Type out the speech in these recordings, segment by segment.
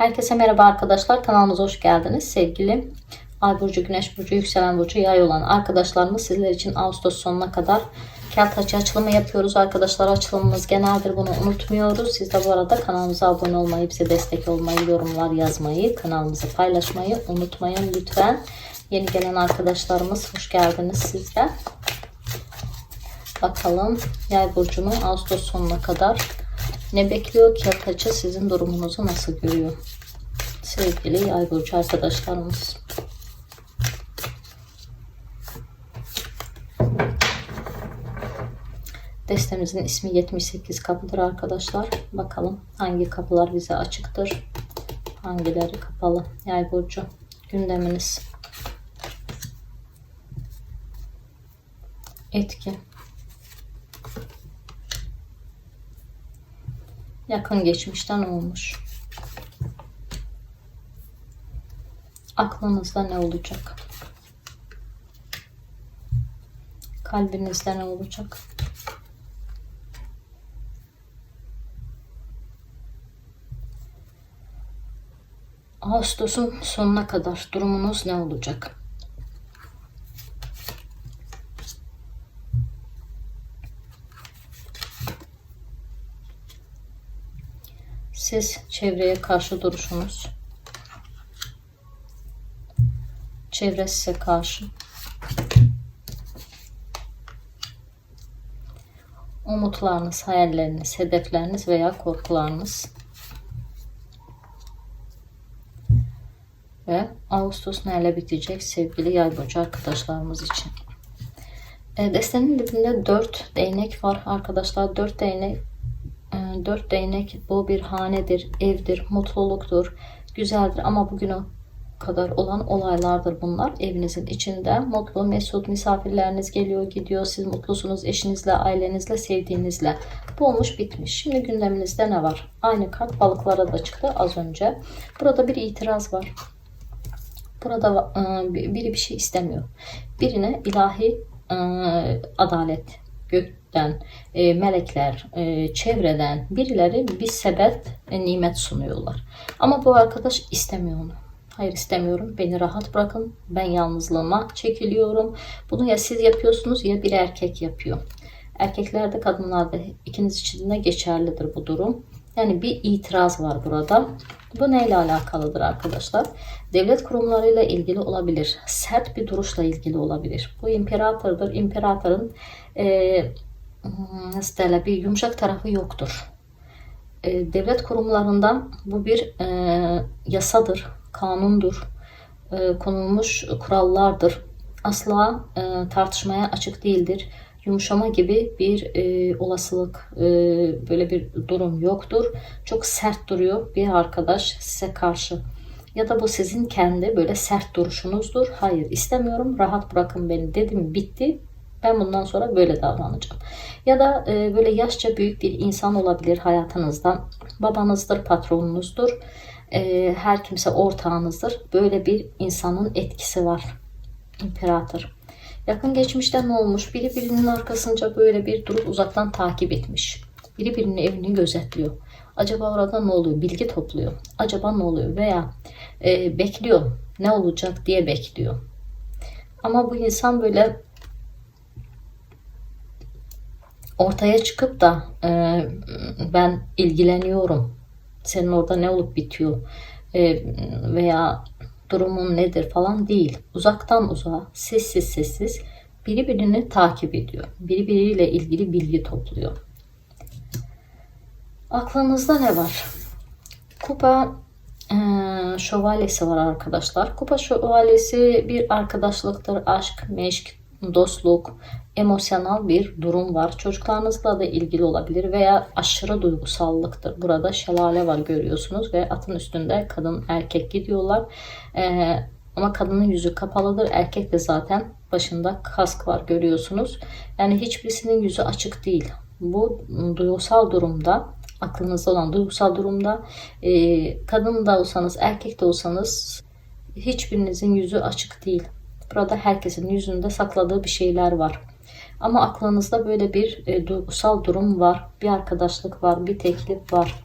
Herkese merhaba arkadaşlar. Kanalımıza hoş geldiniz. Sevgili Ay burcu, Güneş burcu, yükselen burcu, yay olan arkadaşlarımız sizler için Ağustos sonuna kadar kağıt açı açılımı yapıyoruz. Arkadaşlar açılımımız geneldir. Bunu unutmuyoruz. Siz de bu arada kanalımıza abone olmayı, bize destek olmayı, yorumlar yazmayı, kanalımızı paylaşmayı unutmayın lütfen. Yeni gelen arkadaşlarımız hoş geldiniz siz de. Bakalım yay burcunu Ağustos sonuna kadar ne bekliyor ki açı sizin durumunuzu nasıl görüyor? Sevgili yay burcu arkadaşlarımız. Destemizin ismi 78 kapıdır arkadaşlar. Bakalım hangi kapılar bize açıktır. Hangileri kapalı. Yay burcu gündeminiz. Etki. yakın geçmişten olmuş. Aklınızda ne olacak? Kalbinizde ne olacak? Ağustos'un sonuna kadar durumunuz ne olacak? Siz çevreye karşı duruşunuz. Çevre size karşı. Umutlarınız, hayalleriniz, hedefleriniz veya korkularınız. Ve Ağustos neyle bitecek sevgili yay burcu arkadaşlarımız için. E, destenin dibinde 4 değnek var arkadaşlar. 4 değnek ee, dört değnek bu bir hanedir, evdir, mutluluktur, güzeldir ama bugüne kadar olan olaylardır bunlar. Evinizin içinde mutlu, mesut misafirleriniz geliyor, gidiyor. Siz mutlusunuz eşinizle, ailenizle, sevdiğinizle. Bu olmuş bitmiş. Şimdi gündeminizde ne var? Aynı kart balıklara da çıktı az önce. Burada bir itiraz var. Burada e, biri bir şey istemiyor. Birine ilahi e, adalet, gökten, e, melekler, e, çevreden birileri bir sebep, e, nimet sunuyorlar. Ama bu arkadaş istemiyor onu. Hayır istemiyorum. Beni rahat bırakın. Ben yalnızlığıma çekiliyorum. Bunu ya siz yapıyorsunuz ya bir erkek yapıyor. Erkeklerde kadınlarda ikiniz için de geçerlidir bu durum. Yani bir itiraz var burada. Bu neyle alakalıdır arkadaşlar? Devlet kurumlarıyla ilgili olabilir. Sert bir duruşla ilgili olabilir. Bu imparatordur. İmparatorun e, bir yumuşak tarafı yoktur. E, devlet kurumlarından bu bir e, yasadır, kanundur, e, konulmuş kurallardır. Asla e, tartışmaya açık değildir. Yumuşama gibi bir e, olasılık, e, böyle bir durum yoktur. Çok sert duruyor bir arkadaş size karşı. Ya da bu sizin kendi böyle sert duruşunuzdur. Hayır istemiyorum, rahat bırakın beni dedim bitti ben bundan sonra böyle davranacağım. Ya da e, böyle yaşça büyük bir insan olabilir hayatınızda. Babanızdır, patronunuzdur. E, her kimse ortağınızdır. Böyle bir insanın etkisi var. İmparator. Yakın geçmişte ne olmuş? Biri birinin arkasınca böyle bir durup uzaktan takip etmiş. Biri birinin evini gözetliyor. Acaba orada ne oluyor? Bilgi topluyor. Acaba ne oluyor? Veya e, bekliyor. Ne olacak diye bekliyor. Ama bu insan böyle ortaya çıkıp da e, ben ilgileniyorum. Senin orada ne olup bitiyor e, veya durumun nedir falan değil. Uzaktan uzağa, sessiz sessiz biri birini takip ediyor. Biri ilgili bilgi topluyor. Aklınızda ne var? Kupa e, şövalyesi var arkadaşlar. Kupa şövalyesi bir arkadaşlıktır, aşk, meşk, dostluk, emosyonel bir durum var. Çocuklarınızla da ilgili olabilir veya aşırı duygusallıktır. Burada şelale var görüyorsunuz ve atın üstünde kadın erkek gidiyorlar. Ee, ama kadının yüzü kapalıdır. Erkek de zaten başında kask var görüyorsunuz. Yani hiçbirisinin yüzü açık değil. Bu duygusal durumda aklınızda olan duygusal durumda e, kadın da olsanız erkek de olsanız hiçbirinizin yüzü açık değil. Burada herkesin yüzünde sakladığı bir şeyler var. Ama aklınızda böyle bir e, duygusal durum var. Bir arkadaşlık var, bir teklif var.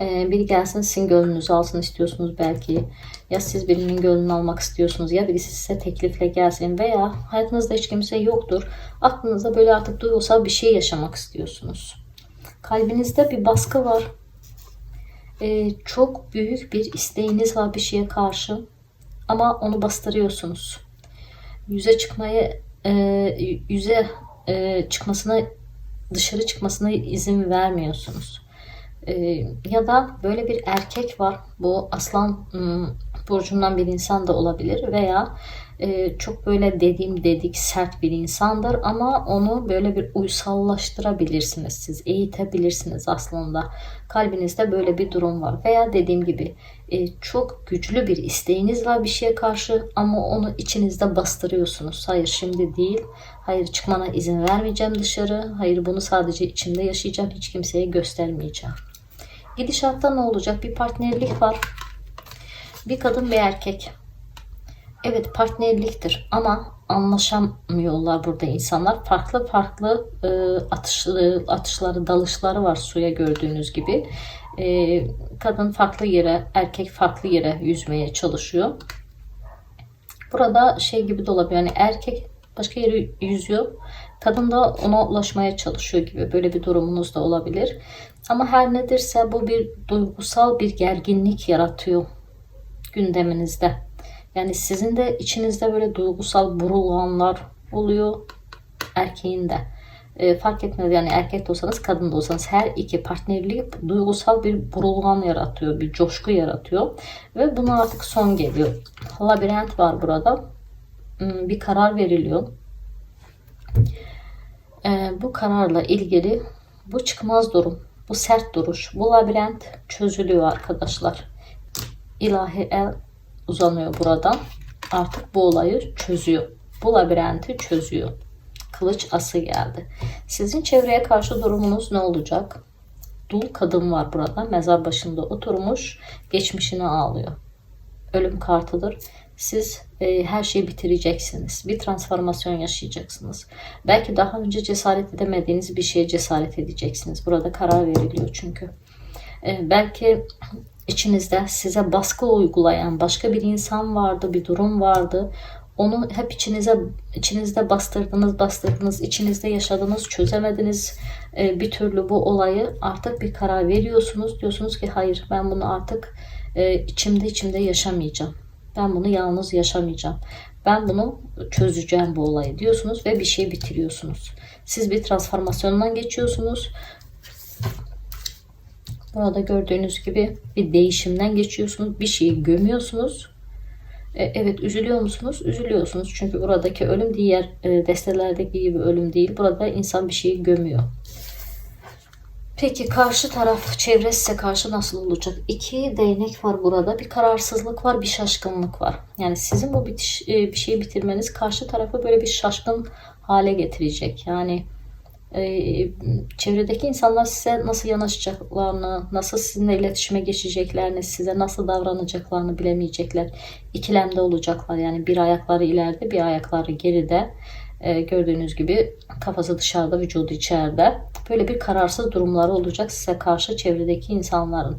Ee, biri gelsin sizin gönlünüzü alsın istiyorsunuz belki. Ya siz birinin gönlünü almak istiyorsunuz ya birisi size teklifle gelsin veya hayatınızda hiç kimse yoktur. Aklınızda böyle artık duygusal bir şey yaşamak istiyorsunuz. Kalbinizde bir baskı var. Ee, çok büyük bir isteğiniz var bir şeye karşı ama onu bastırıyorsunuz. Yüze çıkmaya e, yüze e, çıkmasına dışarı çıkmasına izin vermiyorsunuz. E, ya da böyle bir erkek var. Bu aslan ım, burcundan bir insan da olabilir veya e, çok böyle dediğim dedik sert bir insandır ama onu böyle bir uysallaştırabilirsiniz. Siz eğitebilirsiniz aslında. Kalbinizde böyle bir durum var. Veya dediğim gibi e, çok güçlü bir isteğiniz var bir şeye karşı ama onu içinizde bastırıyorsunuz. Hayır şimdi değil. Hayır çıkmana izin vermeyeceğim dışarı. Hayır bunu sadece içimde yaşayacağım. Hiç kimseye göstermeyeceğim. Gidişatta ne olacak? Bir partnerlik var bir kadın bir erkek Evet partnerliktir ama anlaşamıyorlar burada insanlar. Farklı farklı e, atış, e, atışları, dalışları var suya gördüğünüz gibi. E, kadın farklı yere, erkek farklı yere yüzmeye çalışıyor. Burada şey gibi de olabilir. Yani erkek başka yere yüzüyor. Kadın da ona ulaşmaya çalışıyor gibi böyle bir durumunuz da olabilir. Ama her nedirse bu bir duygusal bir gerginlik yaratıyor gündeminizde. Yani sizin de içinizde böyle duygusal burulganlar oluyor erkeğin de. E, fark etmez yani erkek de olsanız kadın da olsanız her iki partnerlik duygusal bir burulgan yaratıyor, bir coşku yaratıyor ve buna artık son geliyor. Labirent var burada. Hmm, bir karar veriliyor. E, bu kararla ilgili bu çıkmaz durum, bu sert duruş, bu labirent çözülüyor arkadaşlar. İlahi el uzanıyor buradan. Artık bu olayı çözüyor. Bu labirenti çözüyor. Kılıç ası geldi. Sizin çevreye karşı durumunuz ne olacak? Dul kadın var burada. Mezar başında oturmuş. Geçmişini ağlıyor. Ölüm kartıdır. Siz e, her şeyi bitireceksiniz. Bir transformasyon yaşayacaksınız. Belki daha önce cesaret edemediğiniz bir şeye cesaret edeceksiniz. Burada karar veriliyor çünkü. E, belki içinizde size baskı uygulayan başka bir insan vardı, bir durum vardı. Onu hep içinize içinizde bastırdınız, bastırdınız, içinizde yaşadınız, çözemediniz e, bir türlü bu olayı. Artık bir karar veriyorsunuz. Diyorsunuz ki hayır ben bunu artık e, içimde içimde yaşamayacağım. Ben bunu yalnız yaşamayacağım. Ben bunu çözeceğim bu olayı diyorsunuz ve bir şey bitiriyorsunuz. Siz bir transformasyondan geçiyorsunuz. Burada gördüğünüz gibi bir değişimden geçiyorsunuz. Bir şeyi gömüyorsunuz. E, evet üzülüyor musunuz? Üzülüyorsunuz. Çünkü buradaki ölüm diğer e, destelerdeki gibi ölüm değil. Burada insan bir şeyi gömüyor. Peki karşı taraf çevre size karşı nasıl olacak? İki değnek var burada. Bir kararsızlık var, bir şaşkınlık var. Yani sizin bu bitiş, e, bir şeyi bitirmeniz karşı tarafı böyle bir şaşkın hale getirecek. Yani çevredeki insanlar size nasıl yanaşacaklarını, nasıl sizinle iletişime geçeceklerini, size nasıl davranacaklarını bilemeyecekler. İkilemde olacaklar. Yani bir ayakları ileride, bir ayakları geride. Ee, gördüğünüz gibi kafası dışarıda, vücudu içeride. Böyle bir kararsız durumları olacak size karşı çevredeki insanların.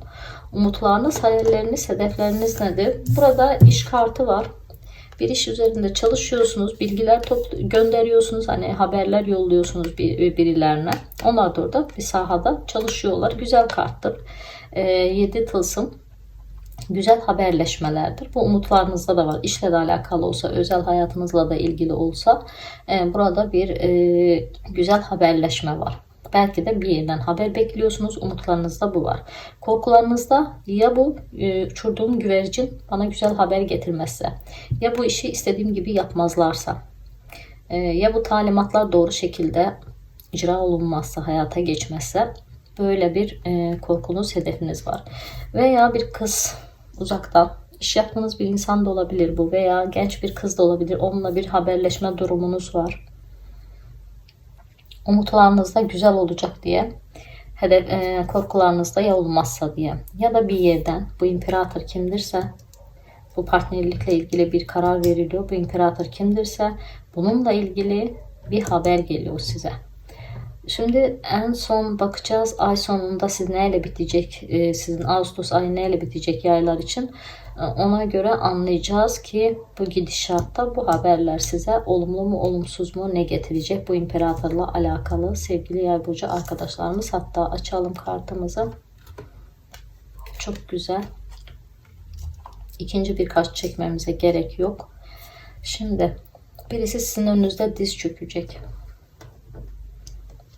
Umutlarınız, hayalleriniz, hedefleriniz nedir? Burada iş kartı var bir iş üzerinde çalışıyorsunuz, bilgiler gönderiyorsunuz, hani haberler yolluyorsunuz bir, birilerine. Onlar da orada bir sahada çalışıyorlar. Güzel karttır. E, 7 tılsım güzel haberleşmelerdir. Bu umutlarınızda da var. İşle de alakalı olsa, özel hayatınızla da ilgili olsa e, burada bir e, güzel haberleşme var. Belki de bir yerden haber bekliyorsunuz. Umutlarınızda bu var. Korkularınızda ya bu e, uçurduğum güvercin bana güzel haber getirmezse ya bu işi istediğim gibi yapmazlarsa e, ya bu talimatlar doğru şekilde icra olunmazsa, hayata geçmezse böyle bir e, korkunuz, hedefiniz var. Veya bir kız uzaktan iş yaptığınız bir insan da olabilir bu veya genç bir kız da olabilir. Onunla bir haberleşme durumunuz var umutlarınızda güzel olacak diye hedef e, korkularınızda ya olmazsa diye ya da bir yerden bu imparator kimdirse bu partnerlikle ilgili bir karar veriliyor. Bu imparator kimdirse bununla ilgili bir haber geliyor size. Şimdi en son bakacağız ay sonunda siz neyle bitecek, e, sizin Ağustos ayı neyle bitecek yaylar için. Ona göre anlayacağız ki bu gidişatta bu haberler size olumlu mu olumsuz mu ne getirecek bu imparatorla alakalı sevgili yay burcu arkadaşlarımız. Hatta açalım kartımızı. Çok güzel. İkinci bir kart çekmemize gerek yok. Şimdi birisi sizin önünüzde diz çökecek.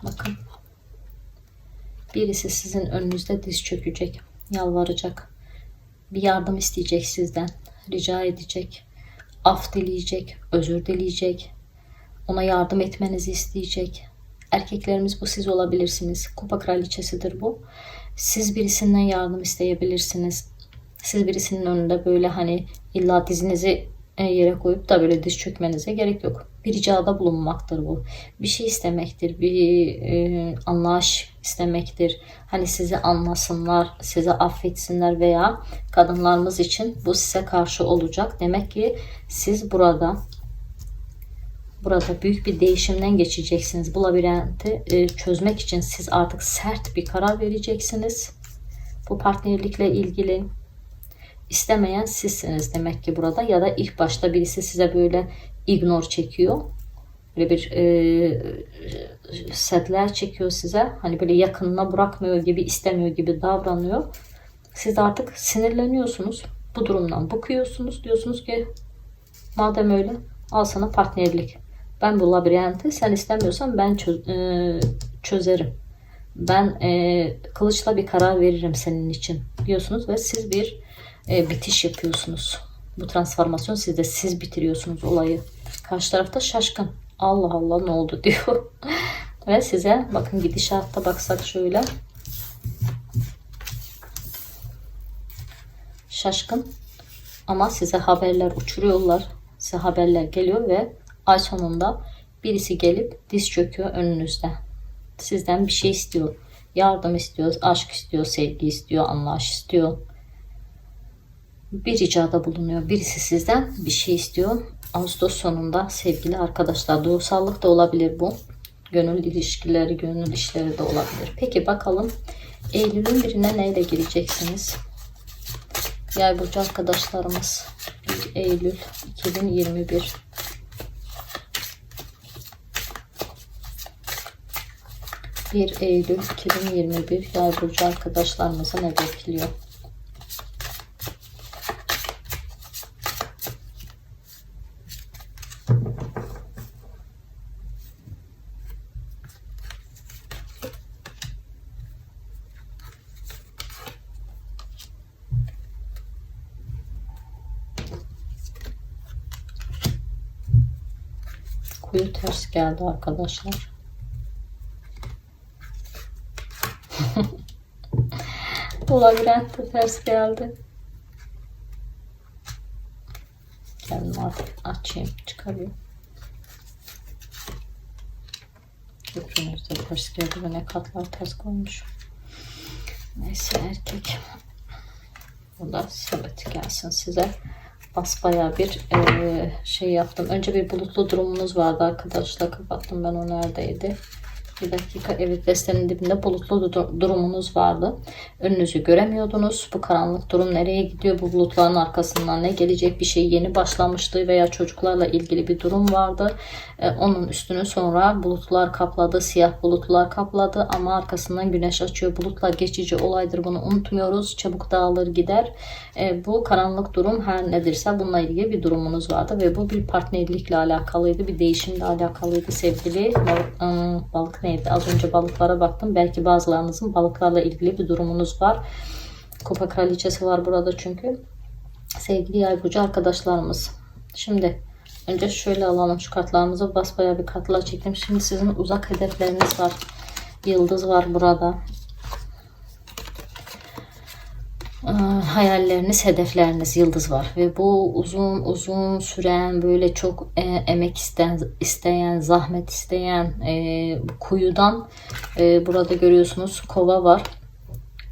Bakın. Birisi sizin önünüzde diz çökecek. Yalvaracak. Bir yardım isteyecek sizden. Rica edecek. Af dileyecek. Özür dileyecek. Ona yardım etmenizi isteyecek. Erkeklerimiz bu siz olabilirsiniz. Kupa kraliçesidir bu. Siz birisinden yardım isteyebilirsiniz. Siz birisinin önünde böyle hani illa dizinizi yere koyup da böyle diz çökmenize gerek yok. Bir ricada bulunmaktır bu. Bir şey istemektir, bir e, anlaş istemektir. Hani sizi anlasınlar, sizi affetsinler veya kadınlarımız için bu size karşı olacak. Demek ki siz burada burada büyük bir değişimden geçeceksiniz. Bu labirenti e, çözmek için siz artık sert bir karar vereceksiniz. Bu partnerlikle ilgili istemeyen sizsiniz demek ki burada ya da ilk başta birisi size böyle ignore çekiyor. Böyle bir e, setler çekiyor size. Hani böyle yakınına bırakmıyor gibi istemiyor gibi davranıyor. Siz de artık sinirleniyorsunuz. Bu durumdan bıkıyorsunuz. Diyorsunuz ki madem öyle al sana partnerlik. Ben bu labirenti sen istemiyorsan ben çöz, e, çözerim. Ben e, kılıçla bir karar veririm senin için diyorsunuz ve siz bir e, bitiş yapıyorsunuz. Bu transformasyon sizde siz bitiriyorsunuz olayı. Karşı tarafta şaşkın. Allah Allah ne oldu diyor. Ve size bakın gidişatta baksak şöyle. Şaşkın ama size haberler uçuruyorlar. Size haberler geliyor ve ay sonunda birisi gelip diz çöküyor önünüzde. Sizden bir şey istiyor. Yardım istiyor, aşk istiyor, sevgi istiyor, anlaş istiyor. Bir ricada bulunuyor. Birisi sizden bir şey istiyor. Ağustos sonunda sevgili arkadaşlar doğusallık da olabilir bu. Gönül ilişkileri, gönül işleri de olabilir. Peki bakalım Eylül'ün birine neyle gireceksiniz? Yay burcu arkadaşlarımız 1 Eylül 2021 1 Eylül 2021 Yay burcu arkadaşlarımıza ne bekliyor? Ters geldi arkadaşlar. Labirent de ters geldi. Kendim açayım, çıkarayım. Köprünüz de ters geldi ve ne katlar ters koymuş. Neyse erkek. Bu da evet gelsin size basbaya bir e, şey yaptım. Önce bir bulutlu durumunuz vardı arkadaşlar. Kapattım ben o neredeydi. Bir dakika evet destenin dibinde bulutlu durumunuz vardı. Önünüzü göremiyordunuz. Bu karanlık durum nereye gidiyor? Bu bulutların arkasından ne gelecek? Bir şey yeni başlamıştı veya çocuklarla ilgili bir durum vardı. Ee, onun üstünü sonra bulutlar kapladı. Siyah bulutlar kapladı ama arkasından güneş açıyor. Bulutlar geçici olaydır. Bunu unutmuyoruz. Çabuk dağılır gider. Ee, bu karanlık durum her nedirse bununla ilgili bir durumunuz vardı ve bu bir partnerlikle alakalıydı. Bir değişimle alakalıydı sevgili balık, ıı, balık neydi? Az önce balıklara baktım. Belki bazılarınızın balıklarla ilgili bir durumunuz var. Kupa kraliçesi var burada çünkü. Sevgili yay burcu arkadaşlarımız. Şimdi önce şöyle alalım şu kartlarımızı. Basbaya bir kartlar çektim. Şimdi sizin uzak hedefleriniz var. Yıldız var burada. Ee, hayalleriniz, hedefleriniz, yıldız var ve bu uzun uzun süren böyle çok e, emek isteyen, isteyen, zahmet isteyen e, kuyudan e, burada görüyorsunuz kova var.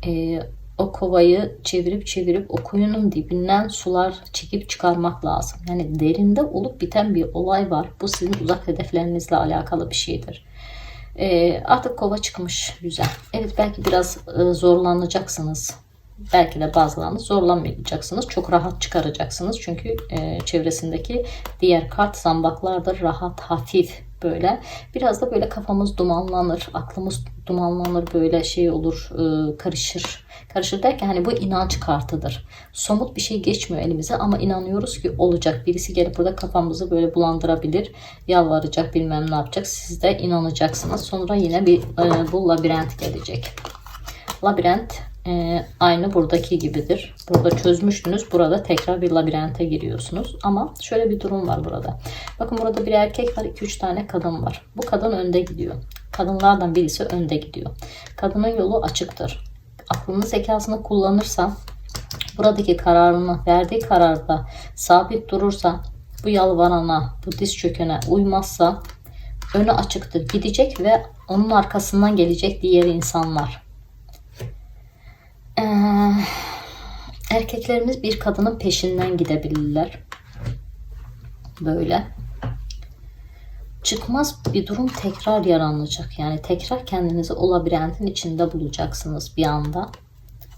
E, o kovayı çevirip çevirip o kuyunun dibinden sular çekip çıkarmak lazım. Yani derinde olup biten bir olay var. Bu sizin uzak hedeflerinizle alakalı bir şeydir. Ee, artık kova çıkmış güzel. Evet belki biraz e, zorlanacaksınız. Belki de bazılarınız zorlanmayacaksınız. Çok rahat çıkaracaksınız. Çünkü e, çevresindeki diğer kart zambaklar da rahat, hafif böyle. Biraz da böyle kafamız dumanlanır, aklımız dumanlanır böyle şey olur, e, karışır. Karışır derken hani bu inanç kartıdır. Somut bir şey geçmiyor elimize ama inanıyoruz ki olacak. Birisi gelip burada kafamızı böyle bulandırabilir, yalvaracak, bilmem ne yapacak. Siz de inanacaksınız. Sonra yine bir e, bu labirent gelecek. Labirent e, aynı buradaki gibidir. Burada çözmüştünüz. Burada tekrar bir labirente giriyorsunuz. Ama şöyle bir durum var burada. Bakın burada bir erkek var. 2-3 tane kadın var. Bu kadın önde gidiyor. Kadınlardan birisi önde gidiyor. Kadının yolu açıktır. Aklını zekasını kullanırsa buradaki kararını verdiği kararda sabit durursa bu yalvarana, bu diz çökene uymazsa önü açıktır. Gidecek ve onun arkasından gelecek diğer insanlar. Ee, erkeklerimiz bir kadının peşinden gidebilirler. Böyle. Çıkmaz bir durum tekrar yaranacak. Yani tekrar kendinizi o içinde bulacaksınız bir anda.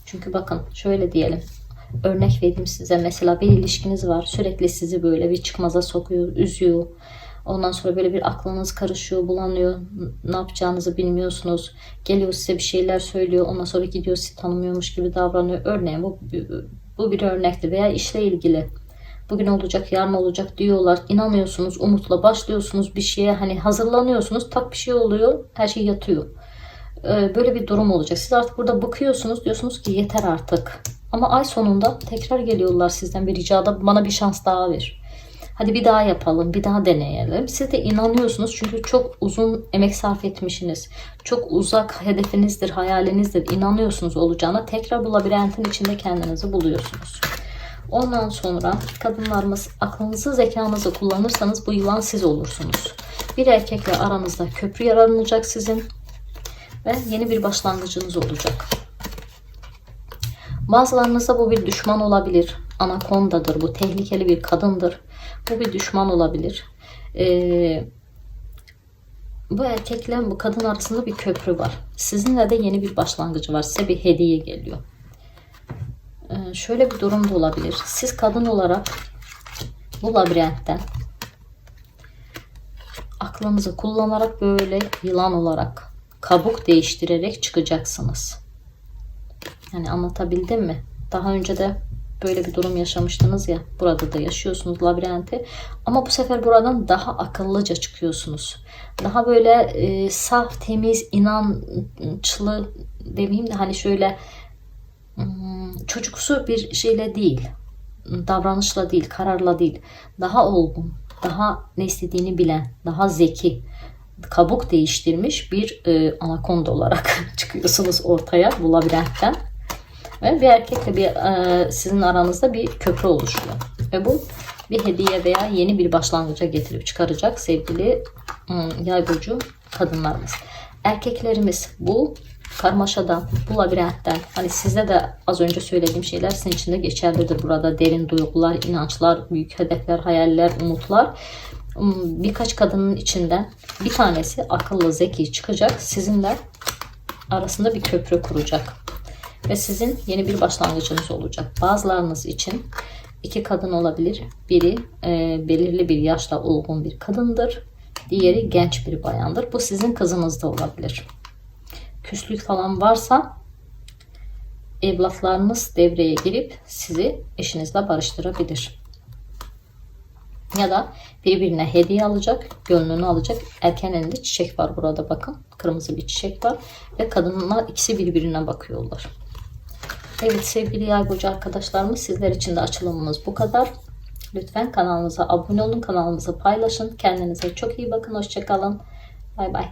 Çünkü bakın şöyle diyelim. Örnek vereyim size. Mesela bir ilişkiniz var. Sürekli sizi böyle bir çıkmaza sokuyor, üzüyor. Ondan sonra böyle bir aklınız karışıyor, bulanıyor. Ne yapacağınızı bilmiyorsunuz. Geliyor size bir şeyler söylüyor. Ondan sonra gidiyor sizi tanımıyormuş gibi davranıyor. Örneğin bu, bu bir örnekti veya işle ilgili. Bugün olacak, yarın olacak diyorlar. İnanıyorsunuz, umutla başlıyorsunuz bir şeye. Hani hazırlanıyorsunuz, tak bir şey oluyor, her şey yatıyor. Ee, Böyle bir durum olacak. Siz artık burada bakıyorsunuz, diyorsunuz ki yeter artık. Ama ay sonunda tekrar geliyorlar sizden bir ricada bana bir şans daha ver. Hadi bir daha yapalım, bir daha deneyelim. Siz de inanıyorsunuz çünkü çok uzun emek sarf etmişsiniz. Çok uzak hedefinizdir, hayalinizdir. İnanıyorsunuz olacağına. Tekrar bu labirentin içinde kendinizi buluyorsunuz. Ondan sonra kadınlarımız aklınızı, zekanızı kullanırsanız bu yılan siz olursunuz. Bir erkekle aranızda köprü yaranacak sizin ve yeni bir başlangıcınız olacak. Bazılarınızda bu bir düşman olabilir. Anakondadır bu. Tehlikeli bir kadındır. Bu bir düşman olabilir. Ee, bu erkekle bu kadın arasında bir köprü var. Sizinle de yeni bir başlangıcı var. Size bir hediye geliyor. Ee, şöyle bir durum da olabilir. Siz kadın olarak bu labirentten aklınızı kullanarak böyle yılan olarak kabuk değiştirerek çıkacaksınız. Yani anlatabildim mi? Daha önce de böyle bir durum yaşamıştınız ya. Burada da yaşıyorsunuz labirenti. Ama bu sefer buradan daha akıllıca çıkıyorsunuz. Daha böyle e, saf, temiz, inançlı demeyeyim de hani şöyle hmm, çocuksu bir şeyle değil. Davranışla değil, kararla değil. Daha olgun, daha ne istediğini bilen, daha zeki, kabuk değiştirmiş bir e, anakonda olarak çıkıyorsunuz ortaya bu labirentten. Ve bir erkekle bir e, sizin aranızda bir köprü oluşuyor. Ve bu bir hediye veya yeni bir başlangıca getirip çıkaracak sevgili ım, yay burcu kadınlarımız. Erkeklerimiz bu karmaşadan, bu labirentten hani sizde de az önce söylediğim şeyler sizin için de geçerlidir burada. Derin duygular, inançlar, büyük hedefler, hayaller, umutlar. Im, Birkaç kadının içinden bir tanesi akıllı, zeki çıkacak. Sizinle arasında bir köprü kuracak ve sizin yeni bir başlangıcınız olacak. Bazılarınız için iki kadın olabilir. Biri e, belirli bir yaşta olgun bir kadındır. Diğeri genç bir bayandır. Bu sizin kızınız da olabilir. Küslük falan varsa evlatlarınız devreye girip sizi eşinizle barıştırabilir. Ya da birbirine hediye alacak, gönlünü alacak. Erken elinde çiçek var burada bakın. Kırmızı bir çiçek var. Ve kadınlar ikisi birbirine bakıyorlar. Evet sevgili yay burcu arkadaşlarımız sizler için de açılımımız bu kadar. Lütfen kanalımıza abone olun, kanalımızı paylaşın. Kendinize çok iyi bakın. Hoşçakalın. Bay bay.